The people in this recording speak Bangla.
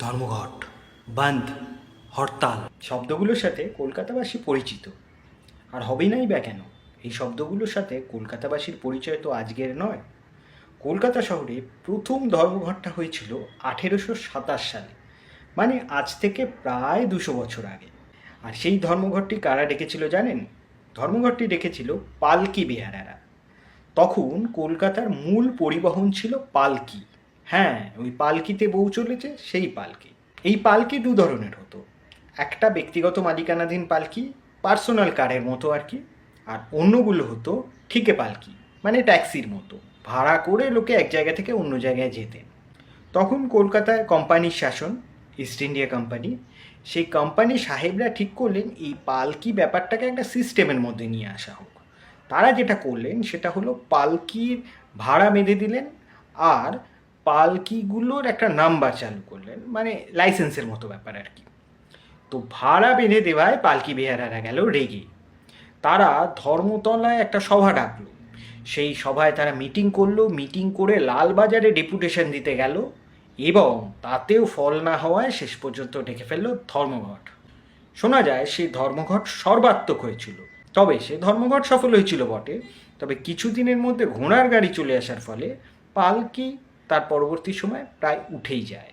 ধর্মঘট বন্ধ হরতাল। শব্দগুলোর সাথে কলকাতাবাসী পরিচিত। আর হবেই নাই বা কেন? এই শব্দগুলোর সাথে কলকাতাবাসীর পরিচয় তো আজকের নয়। কলকাতা শহরে প্রথম ধর্মঘটটা হয়েছিল আঠেরোশো সাতাশ সালে মানে আজ থেকে প্রায় দুশো বছর আগে। আর সেই ধর্মঘটটি কারা ডেকেছিল জানেন? ধর্মঘটটি ডেকেছিল পালকি বেহারারা। তখন কলকাতার মূল পরিবহন ছিল পালকি। হ্যাঁ ওই পালকিতে বউ চলেছে, সেই পালকি। এই পালকি দু ধরনের হতো। একটা ব্যক্তিগত মালিকানাধীন পালকি, পার্সোনাল কারের মতো আর কি, আর অন্যগুলো হতো ঠিকে পালকি মানে ট্যাক্সির মতো। ভাড়া করে লোকে এক জায়গা থেকে অন্য জায়গায় যেতেন। তখন কলকাতায় কোম্পানির শাসন ইস্ট ইন্ডিয়া কোম্পানি সেই কোম্পানি সাহেবরা ঠিক করলেন এই পালকি ব্যাপারটাকে একটা সিস্টেমের মধ্যে নিয়ে আসা হোক। তারা যেটা করলেন সেটা হলো পালকির ভাড়া বেঁধে দিলেন, আর পালকিগুলোর একটা নাম্বার চালু করলেন মানে লাইসেন্সের মতো ব্যাপার আর কি। তো ভাড়া বেঁধে দেওয়ায় পালকি বেহারারা গেল রেগে। তারা ধর্মতলায় একটা সভা ডাকল। সেই সভায় তারা মিটিং করল, মিটিং করে লালবাজারে ডেপুটেশন দিতে গেল এবং তাতেও ফল না হওয়ায় শেষ পর্যন্ত ডেকে ফেলল ধর্মঘট। শোনা যায় সেই ধর্মঘট সর্বাত্মক হয়েছিল। তবে সে ধর্মঘট সফল হয়েছিল বটে। তবে কিছুদিনের মধ্যে ঘোড়ার গাড়ি চলে আসার ফলে পালকি তার পরবর্তী সময় প্রায় উঠেই যায়।